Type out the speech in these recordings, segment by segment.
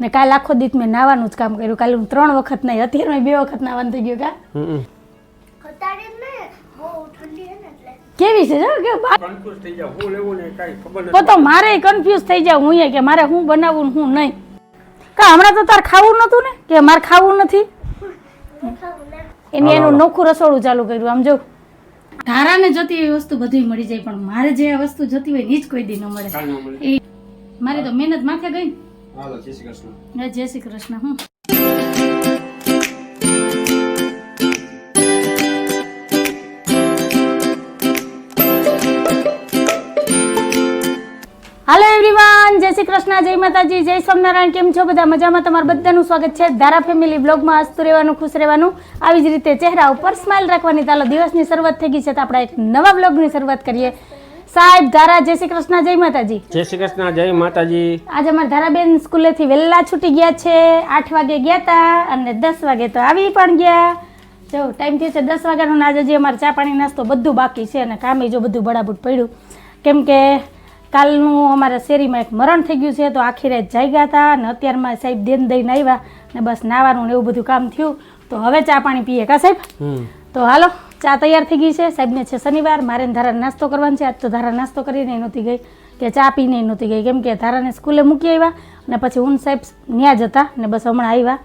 ને કાલ આખો દીત મેં નાવાનું જ કામ કર્યું. કાલે હું ત્રણ વખત નહીં અત્યારે મેં બે વખત નાવાનું થઈ ગયું કા? કેવી છે જો કે કન્ફ્યુઝ થઈ જાવ હું લેવું ને કાંઈ ખબર તો તો મારે કન્ફ્યુઝ થઈ જાય હું કે મારે હું બનાવું ને શું નહીં. કા હમણાં તો તાર ખાવું નતું ને? કે મારે ખાવું નથી? એની એનું નોખું રસોડું ચાલુ કર્યું આમ જો. ધારાને જોતી એવી વસ્તુ બધી મળી જાય પણ મારે જે વસ્તુ જોતી હોય એ જ કોઈ દી ન મળે. કાલ ન મળે એ મારી તો મહેનત માથે ગઈ હાલો, જય શ્રી કૃષ્ણ. જય શ્રી કૃષ્ણ, હું? હાલો એવરીવન જય શ્રી કૃષ્ણ, જય માતાજી, જય સ્વામિનારાયણ, કેમ છો બધા? મજામાં તમારું બધાનું સ્વાગત છે ધારા ફેમિલી બ્લોગમાં હસતું રહેવાનું, ખુશ રહેવાનું. આવી જ રીતે ચહેરા ઉપર સ્માઇલ રાખવાની તાલો દિવસની શરૂઆત થઈ ગઈ છે તો આપણે એક નવા બ્લોગની શરૂઆત કરીએ. સાહેબ ધારા જય શ્રી કૃષ્ણ જય માતાજી. જય શ્રી કૃષ્ણ જય માતાજી. આજે અમારા ધારાબેન સ્કૂલેથી વહેલા છૂટી ગયા છે. આઠ વાગે ગયા હતા અને દસ વાગે તો આવી પણ ગયા. જો ટાઈમ થયો છે દસ વાગ્યાનો આજે જે અમારે ચા પાણી નાસ્તો બધું બાકી છે અને કામે જો બધું બડાબૂટ પડ્યું. કેમ કે કાલનું અમારા શેરીમાં એક મરણ થઈ ગયું છે તો આખી રાત જાગ્યા હતા અને અત્યારમાં સાહેબ દેન દઈને આવ્યા ને બસ નાવાનું ને એવું બધું કામ થયું. તો હવે ચા પાણી પીએ કા સાહેબ? તો હાલો. ચા તૈયાર થઈ ગઈ છે. સાહેબને છે શનિવાર મારે ધારા નાસ્તો કરવાનો છે. આજ તો ધારા નાસ્તો કરીને નહોતી ગઈ કે ચા પીને નહોતી ગઈ. કેમ કે ધારાને સ્કૂલે મૂકી આવ્યા અને પછી હું સાહેબ ન્યા જ હતા ને બસ હમણાં આવ્યા.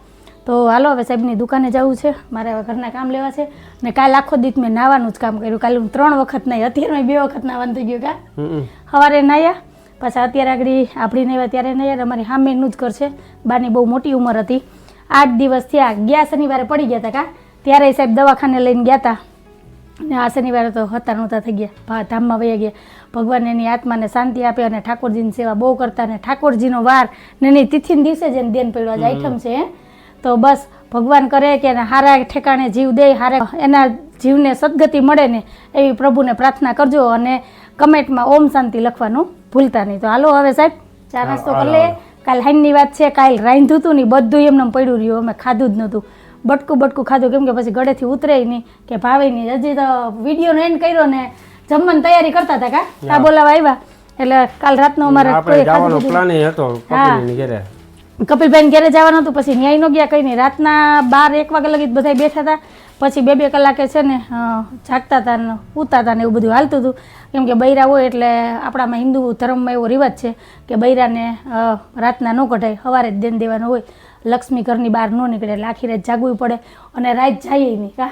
તો હાલો હવે સાહેબની દુકાને જવું છે. મારે હવે ઘરના કામ લેવા છે. ને કાલ આખો દીત મેં નાવાનું જ કામ કર્યું. કાલે હું ત્રણ વખત નહીં અત્યારે મેં બે વખત નાવાનું થઈ ગયું કા? સવારે નાયા પાછા અત્યારે આગળ આપણી નાહ્યા ત્યારે નહીં અમારી હામેનું જ ઘર છે. બાની બહુ મોટી ઉંમર હતી. આઠ દિવસ થયા. ગયા શનિવારે પડી ગયા હતા કા? ત્યારે સાહેબ દવાખાને લઈને ગયા હતા ને આ શનિવારે તો હતા નહોતા થઈ ગયા. ભા ધામમાં વયા ગયા. ભગવાન એની આત્માને શાંતિ આપે અને ઠાકોરજીની સેવા બહુ કરતા ને ઠાકોરજીનો વાર ને એની તિથિને દિવસે જ એને દેન પડ્યો. આજે આઈટમ છે. તો બસ ભગવાન કરે કે એને હારા ઠેકાણે જીવ દે હારે એના જીવને સદગતિ મળે ને એવી પ્રભુને પ્રાર્થના કરજો અને કમેન્ટમાં ઓમ શાંતિ લખવાનું ભૂલતા નહીં. તો હાલો હવે સાહેબ ચા નાસ્તો કરી લે. કાલ હાઈનની વાત છે કાલ રાંધ્યું હતું ને બધું એમને પડ્યું રહ્યું. અમે ખાધું જ નહોતું. બટકું બટકું ખાધું કેમ કે પછી ગળેથી ઉતરે નહીં કે ભાવે નહીં. હજી તો વિડીયોનો એન્ડ કર્યો ને જમવાની તૈયારી કરતા હતા કા? તા બોલાવા આવ્યા. એટલે કાલ રાતનો અમારે આપણે જવાનો પ્લાન હતો કપિલની ઘરે. કપિલભાઈ ઘરે જવાનું હતું પછી ન્યાય નો ગયા કઈ નહીં. રાતના બાર એક વાગે લગી બધા બેઠા હતા. પછી બે બે કલાકે છે ને જાગતા હતા ને ઉતા હતા ને એવું બધું હાલતું હતું. કેમ કે બૈરા હોય એટલે આપણામાં હિન્દુ ધર્મમાં એવો રિવાજ છે કે બૈરાને રાતના ન કઢાય સવારે જ દેન દેવાનો હોય. લક્ષ્મી ઘરની બહાર ન નીકળે એટલે આખી રાત જાગવું પડે અને રાત જાય નહીં કા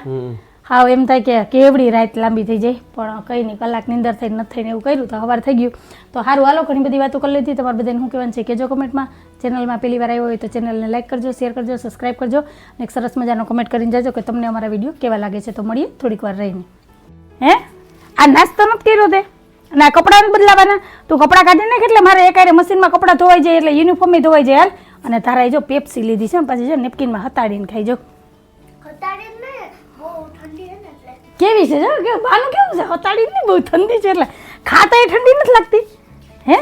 હા એમ થાય કે કેવડી રાત લાંબી થઈ જાય પણ કંઈ નહીં કલાક અંદર થઈ નથી થઈને એવું કર્યું તો સવાર થઈ ગયું. તો સારું હાલો ઘણી બધી વાતો કરી લીધી. તમારે બધાને શું કહેવાનું છે કેજો કમેન્ટમાં. ચેનલમાં પહેલી વાર આવ્યો હોય તો ચેનલને લાઈક કરજો શેર કરજો સબસ્ક્રાઈબ કરજો અને એક સરસ મજાનો કમેન્ટ કરીને જજો કે તમને અમારા વીડિયો કેવા લાગે છે. તો મળીએ થોડીક વાર રહીને. હે? આ નાસ્તો નથી કર્યો તે? અને આ કપડાં બદલાવાના? તું કપડાં કાઢી નાખ એટલે મારે એકારે મશીનમાં કપડાં ધોવાઈ જાય એટલે યુનિફોર્મ ધોવાઈ જાય હાલ. અને તારા એ જો પેપ્સી લીધી છે ને પછી જો નેપકિનમાં હતાડીને ખાઈ જો. કેવી છે જો? કે બાનું કેવું છે? હતાડીને નહીં બહુ ઠંડી છે એટલે. ખાતા એ ઠંડી નથી લાગતી. હે?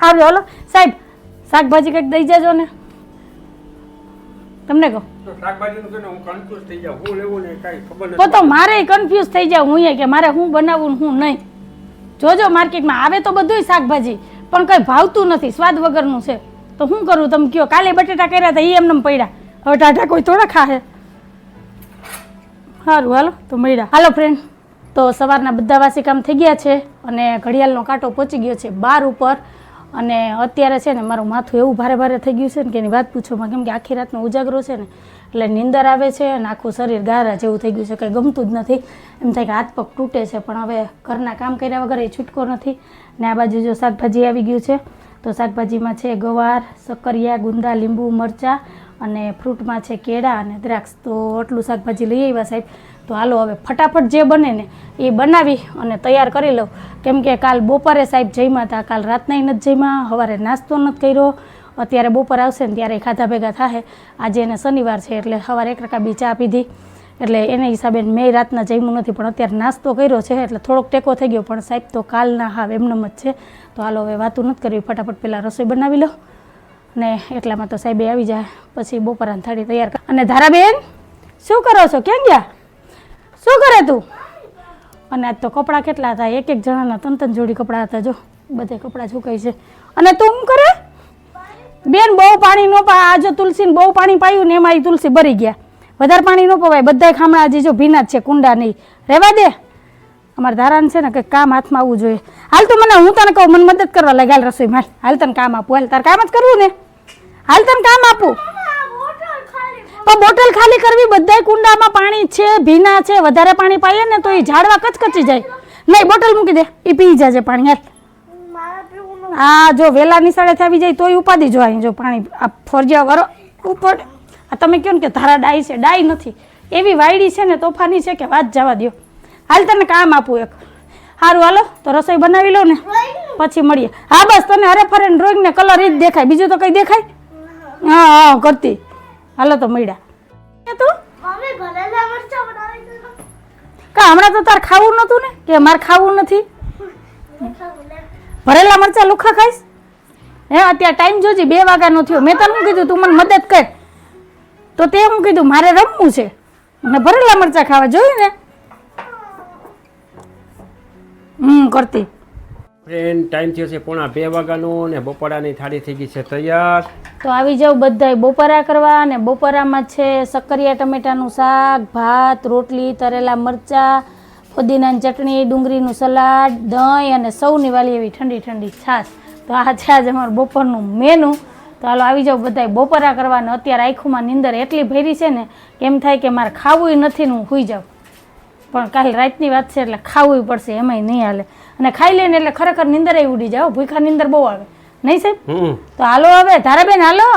સારું હાલો. સાહેબ શાકભાજી કંઈક દઈ જજો ને. તમને કહો? તો શાકભાજીનું કે હું કન્ફ્યુઝ થઈ જાવ હું લેવું ને કાંઈ ખબર તો તો મારે કન્ફ્યુઝ થઈ જાવ હું એ કે મારે શું બનાવવું હું નહીં. જોજો, માર્કેટમાં આવે તો બધુંય શાકભાજી, પણ કંઈ ભાવતું નથી, સ્વાદ વગરનું છે. તો શું કરું? તમે કયો કાલે બટેટા કર્યા હતા એ એમને પડ્યા. હવે ટાટા કોઈ થોડા ખાહે. સારું હાલો, તો મળ્યા. હાલો ફ્રેન્ડ તો સવારના બધા વાસી કામ થઈ ગયા છે અને ઘડિયાળનો કાંટો પહોંચી ગયો છે બાર ઉપર. અને અત્યારે છે ને મારું માથું એવું ભારે ભારે થઈ ગયું છે ને કે એની વાત પૂછોમાં કેમ કે આખી રાતનો ઉજાગરો છે ને, એટલે નીંદર આવે છે અને આખું શરીર ગારા જેવું થઈ ગયું છે, કંઈ ગમતું જ નથી. એમ થાય કે હાથ પગ તૂટે છે, પણ હવે ઘરના કામ કર્યા વગર એ છૂટકો નથી. ને આ બાજુ જો શાકભાજી આવી ગયું છે, તો શાકભાજીમાં છે ગવાર, સક્કરિયા, ગુંદા, લીંબુ, મરચાં અને ફ્રૂટમાં છે કેળા અને દ્રાક્ષ. તો આટલું શાકભાજી લઈ આવ્યા સાહેબ. તો હાલો હવે ફટાફટ જે બને ને એ બનાવી અને તૈયાર કરી લઉં. કેમ કે કાલ બપોરે સાહેબ જમ્યા હતા, કાલ રાતના નથી જમ્યા સવારે નાસ્તો નથી કર્યો. અત્યારે બપોર આવશે ને ત્યારે ખાધા ભેગા થાય આજે એને શનિવાર છે એટલે સવારે એક રકા બી ચા પીધી. એટલે એને હિસાબે મેં રાતના જમ્યું નથી, પણ અત્યારે નાસ્તો કર્યો છે, એટલે થોડોક ટેકો થઈ ગયો. પણ સાહેબ તો કાલના હા એમનેમ જ છે. તો હાલો હવે વાતું નથી કરવી. ફટાફટ પહેલાં રસોઈ બનાવી લો ને એટલામાં તો સાહેબે આવી જાય. પછી બપોરાની થાળી તૈયાર કર અને ધારાબેન, શું કરો છો? ક્યાં ગયા? શું કરે તું? અને આજ તો કપડાં કેટલા હતા? એક એક જણાના ત્રણ ત્રણ જોડી કપડાં હતા, જો. બધે કપડાં સુકાય છે. અને તું શું કરે? બેન, બહુ પાણી ન પા આજે તુલસીને બહુ પાણી પાયું ને એમાં એ તુલસી ભરી ગયા. વધારે પાણી ન પવાય. બધા ખામણા હજી જો ભીના જ છે, કુંડા નહીં. રહેવા દે. અમારા ધારાને છે ને કંઈક કામ હાથમાં આવવું જોઈએ. હાલ તું મને હું તને કહું, મને મદદ કરવા લાગે હાલ રસોઈ હાલ તને કામ આપું. હાલ તારે કામ જ કરવું ને. હાલ તને કામ આપું? બોટલ ખાલી કરવી, બધાય કુંડામાં પાણી છે, ભીના છે, વધારે પાણી પાઈએ ને તો એ ઝાડવા કચકચી જાય. નહીં બોટલ મૂકી દે, એ પી જાજે પાણી, હાલ. હા, જો વેલા નિશાળે આવી જાય તોય ઉપાડી જો અહીં જો પાણી. આ ફરજિયા વરો ઉપર આ તમે કહો ને કે ધારા ડાઈ છે, ડાઈ નથી. એવી વાયડી છે ને, તોફાની છે કે વાત જવા દો હાલ તને કામ આપું એક. સારું હાલો, તો રસોઈ બનાવી લો ને. પછી મળીએ. હા, બસ, તને અરે ફરે ડ્રોઈંગ ને કલર એ જ દેખાય. બીજું તો કંઈ દેખાય? હા હા કરતી. હાલો તો મળ્યા. તું? કા હમણાં તો તાર ખાવું નતું ને? કે મારે ખાવું નથી? ભરેલા મરચા લુખા ખાઈશ? હે અત્યારે ટાઈમ જોજે બે વાગ્યાનો થયો. મેં તને શું કીધું? તું મને મદદ કર. તો તે હું કીધું મારે રમવું છે. અને ભરેલા મરચા ખાવા જોયું ને? હમ કરતી. ફ્રેન્ડ ટાઈમ થયો છે પોણા બે વાગ્યાનો ને બપોરાની થાળી થઈ ગઈ છે તૈયાર. તો આવી જાવ બધાય બપોરા કરવા અને બપોરામાં છે સક્કરિયા ટમેટાનું શાક, ભાત, રોટલી, તરેલા મરચાં, ફુદીનાની ચટણી, ડુંગળીનું સલાડ, દહીં અને સૌની વાલી એવી ઠંડી ઠંડી છાશ. તો આ છે આજે અમારું બપોરનું મેનુ તો હાલો આવી જાવ બધાય બપોરા કરવા અને અત્યારે આંખોમાં નીંદર એટલી ભરી છે ને એમ થાય કે મારે ખાવું નથી ને હું સૂઈ જાઉં. પણ કાલ રાતની વાત છે એટલે ખાવું પડશે, એમાંય નહીં હાલે. અને ખાઈ લઈને એટલે ખરેખર નીંદર ઉડી જાવ ભૂખા નીંદર બહુ આવે. નહીં સાહેબ? તો હાલો હવે ધારાબેન હાલો.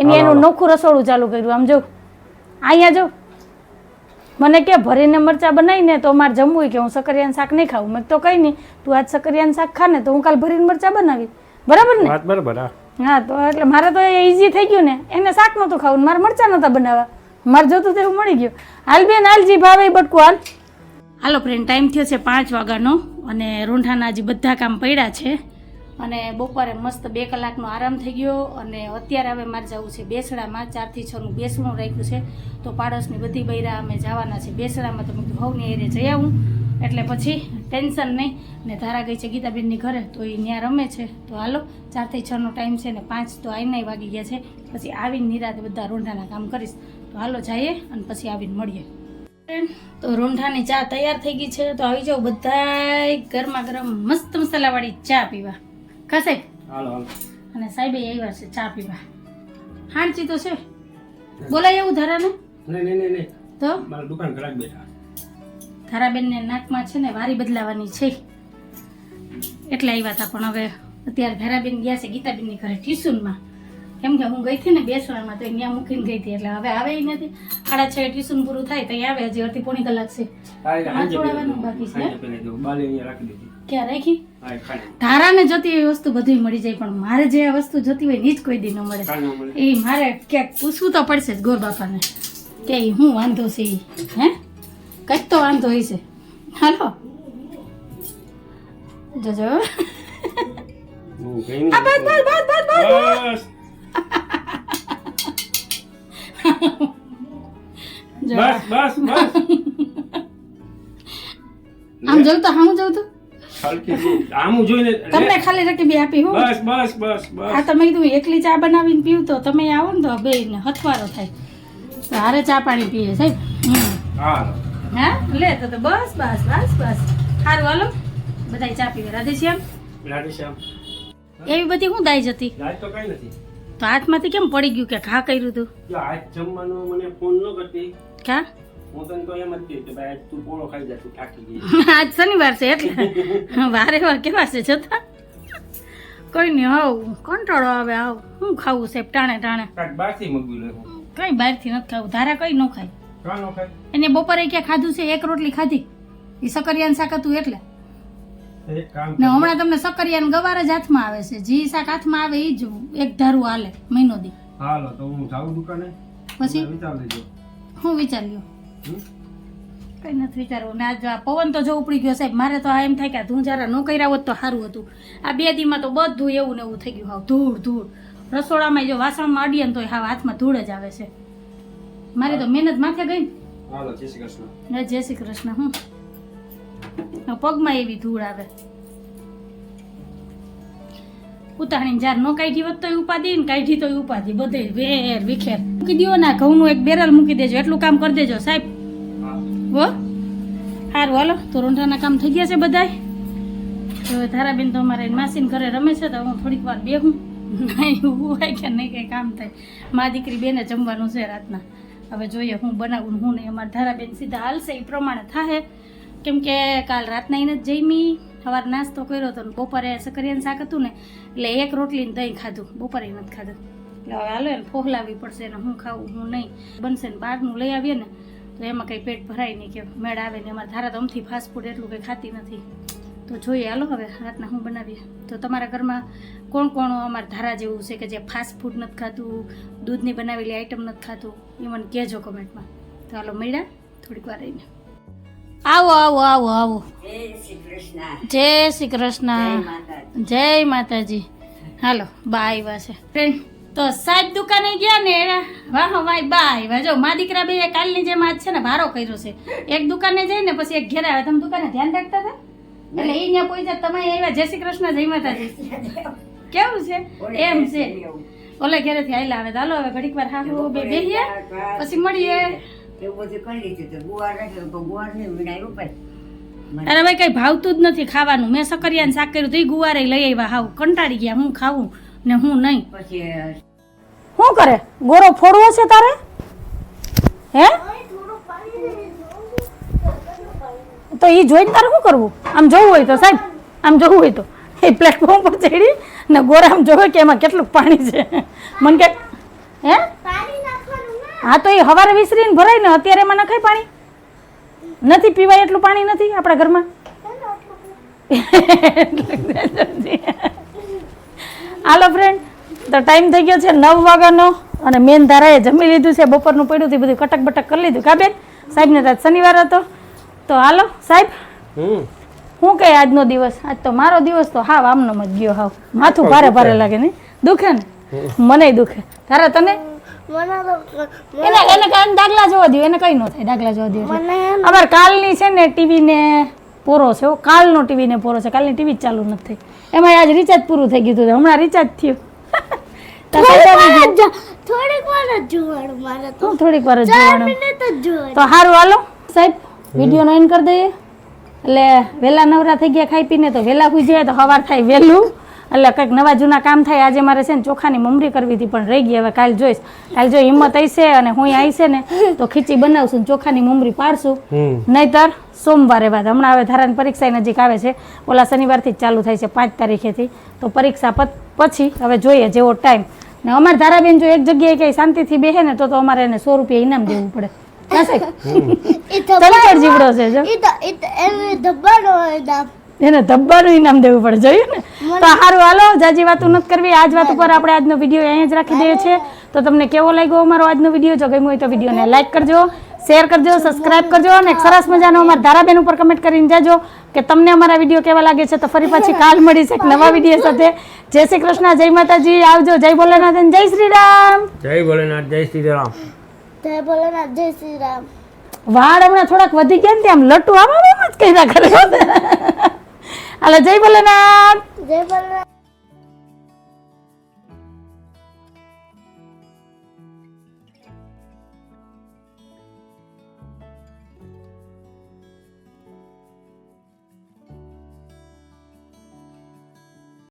એની એનું નોખું રસોડું ચાલુ કર્યું. આમ જો અહીંયા જો. મને કે ભરીને મરચા બનાવીને તો મારે જમવું હોય કે હું સકરિયાનું શાક નહીં ખાવું મેં તો કંઈ નહીં. તું આજ સકરિયાનું શાક ખા ને તો હું કાલ ભરીને મરચા બનાવી બરાબર ને? બરાબર હા. તો એટલે મારે તો એ ઇઝી થઈ ગયું ને. એને શાક નહોતું ખાવું મારે મરચા નહોતા બનાવવા. મારે જોતું તેવું મળી ગયું. હાલ બેન હાલજી ભાવે બટકું હાલ. હાલો ફ્રેન્ડ ટાઈમ થયો છે પાંચ વાગ્યાનો અને રૂંઠાના હજી બધા કામ પડ્યા છે અને બપોરે મસ્ત બે કલાકનો આરામ થઈ ગયો અને અત્યારે હવે મારે જવું છે બેસડામાં, ચારથી છનું બેસણું રાખ્યું છે. તો પાડોશની બધી બૈરા અમે જવાના છે બેસડામાં તો મેં કીધું એરે જઈ આવું. એટલે પછી ટેન્શન નહીં. ને ધારા ગઈ છે ગીતાબેનની ઘરે, તો એ ત્યાં રમે છે. તો હાલો, ચારથી છનો ટાઈમ છે ને પાંચ તો આઈનાય વાગી ગયા છે. પછી આવીને નિરાતે બધા રોંઢાના કામ કરીશ. તો હાલો જઈએ અને પછી આવીને મળીએ. તો રોંઢાની ચા તૈયાર થઈ ગઈ છે. તો આવી જાઓ બધાય ગરમા ગરમ મસ્ત મસાલાવાળી ચા પીવા. હાલો અને સાહેબે આવ્યા છે ચા પીવા. હાંચી તો છે. બોલાય એવું ધારાને? તો? ધારાબેન દુકાન ઘરાક બેઠા ધારાબેનને નાકમાં છે ને વારી બદલાવાની છે. એટલે આવ્યા હતા પણ હવે અત્યારે ધારાબેન ગયા છે ગીતાબેનની ઘરે ટ્યુશનમાં. કેમ કે હું ગઈ હતી ને બેસવામાં તો ત્યાં મૂકીને ગઈ હતી. એટલે હવે આવે નથી. સાડા છ ટ્યુશન પૂરું થાય તો આવે. હજી અડધી પોણી કલાક છે. છોડાવવાનું બાકી છે. ક્યાં રાખી? ધારાને જોતી એવી વસ્તુ બધી મળી જાય પણ મારે જે આ વસ્તુ જોતી હોય એ જ કોઈ દી ન મળે. એ મારે ક્યાંક પૂછવું તો પડશે જ ગોર બાપાને. કે હું વાંધો છે એ હે? કંઈક તો વાંધો હોય છે હાલો. જોજો. બસ બસ બસ બસ. બસ બસ બસ. આમ જોઉં તો હું જોઉં તો? આમ જોઈને તમને ખાલી રકીબી આપી હું? બસ બસ બસ આ બસ તમે કીધું એકલી ચા બનાવીને પીવું તો તમે આવો ને તો બે ને હથવારો થાય. હારે ચા પાણી પીએ સાહેબ હમ. હા. લે તો તો બસ બસ બસ બસ. સારું હાલો. બધાય ચા પીવે રાધેશ્યામ રાધેશ્યામ એવી બધી હું દાઈ જતી. દાઈ તો કઈ નથી. તો હાથમાંથી કેમ પડી ગયું કે ઘા કર્યું તું? જો આજ જમવાનું મને ફોન ન કરતી. કા? હું તને તો એમ જ કહ્યું કે ભાઈ તું પોળો ખાઈ જા તું થાકી ગઈ. આજ શનિવાર છે એટલે. વારે વાર કેવા છે જતા? કોઈ નહીં હોવ કંટાળો આવે આવ શું ખાવું છે ટાણે ટાણે. બહારથી મગવી લે કઈ બહારથી નથી ખાવું. ધારા કઈ ન ખાય. એને બપોરે ક્યાં ખાધું છે એક રોટલી ખાધી? એ સકરિયાનું શાક હતું એટલે. ને હમણાં તમને સકરિયાનું ગવાર જ હાથમાં આવે છે. જી શાક હાથમાં આવે એ જ એક ધારું હાલે મહિનો દી. હાલો તો હું જાઉં દુકાને? પછી? વિચાર લેજો. હું વિચાર્યું? કઈ નથી વિચારવું. ને આજ આ પવન તો જો ઉપડી ગયો સાહેબ. મારે તો આ એમ થાય કે આ ધૂંજારા ન કર્યા હોત તો સારું હતું. આ બે દીમાં તો બધું એવું ને એવું થઈ ગયું. હાવ ધૂળ ધૂળ. રસોડામાં જો વાસણમાં અડીએ ને તો હાવ હાથમાં ધૂળ જ આવે છે. મારી તો મહેનત માથે ગઈ હાલો જય શ્રી કૃષ્ણ. જય શ્રી કૃષ્ણ હું? પગમાં એવી ધૂળ આવે. ઉતાણીને જાર નો કાઢી હોત તોય ઉપાધી ને કાઢી તોય ઉપાધી. બધે વેર વિખેર. મૂકી દો ના ઘઉંનું એક બેરલ મૂકી દેજો. એટલું કામ કરી દેજો સાહેબ. હો? સારું હાલો. તો રોંઢાના કામ થઈ ગયા છે બધાય. હવે ધારાબેન તો અમારે માસીન ઘરે રમે છે તો હું થોડીક વાર બેહું. નહીં ઊભું હોય કે નહીં, કંઈ કામ થાય. મા દીકરી બેને જમવાનું છે રાતના. હવે જોઈએ હું બનાવું હું નહીં. અમારા ધારાબેન સીધા હાલશે એ પ્રમાણે થાય કેમ કે કાલ રાતના એને જ જમી, સવાર નાસ્તો કર્યો હતો બપોરે સકરિયાનું શાક હતું ને, એટલે એક રોટલીને દહીં ખાધું. બપોરે નથી ખાધું. એટલે હવે હાલો એને ફોહલાવી પડશે ને હું ખાવું, હું નહીં. બનશે ને બહારનું લઈ આવીએ ને, તો એમાં કંઈ પેટ ભરાય નહીં કે મેળ આવે ને. અમારે ધારા તો અમથી ફાસ્ટ ફૂડ એટલું કંઈ ખાતી નથી. તો જોઈએ, હાલો હવે રાતના હું બનાવીએ. તો તમારા ઘરમાં કોણ કોણ અમારા ધારા જેવું છે કે જે ફાસ્ટ ફૂડ નથી ખાતું, દૂધની બનાવેલી આઈટમ નથી ખાતું? એ મને કહેજો કમેન્ટમાં તો હાલો મળ્યા. થોડીક વાર રહીને. આવો આવો આવો આવો. જય શ્રી કૃષ્ણ. જય માતાજી. હાલો બા આવ્યા છે. ફ્રેન્ડ. તો સાહેબ દુકાને ગયા ને વાહ વાય બા આવ્યા જો મા દીકરા બે કાલની જેમ આજ છે ને ભારો કર્યો છે. એક દુકાને જઈને પછી એક ઘેર આવ્યા. તમે દુકાને ધ્યાન રાખતા હતા? એટલે એ ત્યાં પહોંચ્યા તમે આવ્યા જય શ્રી કૃષ્ણ જય માતાજી. કેવું છે? એમ છે. ઓલે ઘેરેથી આયલા આવે. ચાલો હાલો હવે ઘડીક વાર હા બે બેહીએ. પછી મળીએ. એવું બધું કરી લીધું તો ગુવાર રાખ્યો તો ગુવાર ને મીઠાઈ રૂપાય. અરે ભાઈ કઈ ભાવતું જ નથી ખાવાનું. મેં સકરિયાને શાક કર્યું તો એ ગુવારે લઈ આવ્યા. હાવ કંટાળી ગયા. હું ખાવું ને હું નહીં. પછી શું કરે? ગોરો ફોડવો છે તારે? હે? તો એ જોઈને તારે શું કરવું? આમ જોવું હોય તો સાહેબ આમ જોવું હોય તો. એ પ્લેટફોર્મ પર ચડી ને ગોરા આમ જોવે કે એમાં કેટલું પાણી છે. મને કે હા તો એ હવારે વિસરીને ભરાય ને અત્યારે એમાં નખાય પાણી? નથી પીવાય એટલું પાણી નથી આપણા ઘરમાં? હાલો ફ્રેન્ડ તો ટાઈમ થઈ ગયો છે નવ વાગ્યાનો અને મેન ધારાએ જમી લીધું છે બપોરનું પડ્યું હતું બધું કટક બટક કરી લીધું. કાબેન સાહેબને તો શનિવાર હતો. તો હાલો સાહેબ? હું કહે આજનો દિવસ? આજ તો મારો દિવસ તો હાવ આમનો જ ગયો હાવ. માથું ભારે ભારે લાગે ને? દુખે ને? મને દુખે. તારે તને? એને એને કાન ડાગલા જોવા દો એને કઈ ન થાય ડાગલા જોવા દો એટલે. કાલની છે ને ટીવી ને પોરો છે કાલનો ટીવી ને પોરો છે કાલની ટીવી ચાલુ નથી એમાં આજ રિચાર્જ પૂરું થઈ ગયું હતું હમણાં રિચાર્જ થયું. થોડીક વાર જ થોડીક વાર જ જોવાનું મારે તો. હું થોડીક વાર જ જોવાનું? મિનિટ જ જોવાનું. તો સારું હાલો. સાહેબ વીડિયો નો એન્ડ કરી દઈએ. એટલે વેલા નવરા થઈ ગયા ખાઈ પીને તો વેલા સુઈ જાય તો સવાર થાય વહેલું એટલે કંઈક નવા જૂના કામ થાય. આજે મારે છે ને ચોખાની મમરી કરવી હતી પણ રહી ગઈ. હવે કાલ જોઈશ. કાલ જો હિંમત આવશે અને હું આવશે ને તો ખીચી બનાવશું ને ચોખાની મમરી પાડશું. નહીતર સોમવારે બાદ હમણાં હવે ધારાની પરીક્ષા નજીક આવે છે. ઓલા શનિવારથી જ ચાલુ થાય છે પાંચ તારીખેથી. તો પરીક્ષા પછી હવે જોઈએ જેવો ટાઈમ. ને અમારે ધારાબેન જો એક જગ્યાએ ક્યાંય શાંતિથી બેસે ને તો તો અમારે એને સો રૂપિયા ઇનામ દેવું પડે. તલકડ જીવડો છે જો. એ તો એ તો એને ધબ્બાનો હોય દામ એને ધબ્બાનું ઇનામ દેવું પડે જોયું ને? તો સારું હાલો જાજી વાતો નથી કરવી. આજ વાત ઉપર આપણે આજનો વીડિયો અહીંયા જ રાખી દઈએ છીએ. તો તમને કેવો લાગ્યો અમારો આજનો વીડિયો જો ગમ્યો હોય તો વિડીયોને લાઈક કરજો શેર કરજો સબસ્ક્રાઇબ કરજો અને સરસ મજાનો અમારા ધારાબેન ઉપર કમેન્ટ કરીને જાજો કે તમને અમારા વીડિયો કેવા લાગે છે. તો ફરી પાછી કાલ મળીશ એક નવા વીડિયો સાથે. જય શ્રી કૃષ્ણ જય માતાજી. આવજો જય ભોલેનાથ અને જય શ્રી રામ. જય ભોલેનાથ જય શ્રી રામ. જય ભોલેનાથ જય શ્રી રામ. વાળ હમણાં થોડાક વધી ગયા ને ત્યાં લટુ આવા આમ જ કર્યા કરે আল্লাহ জয় বলে না জয় বলে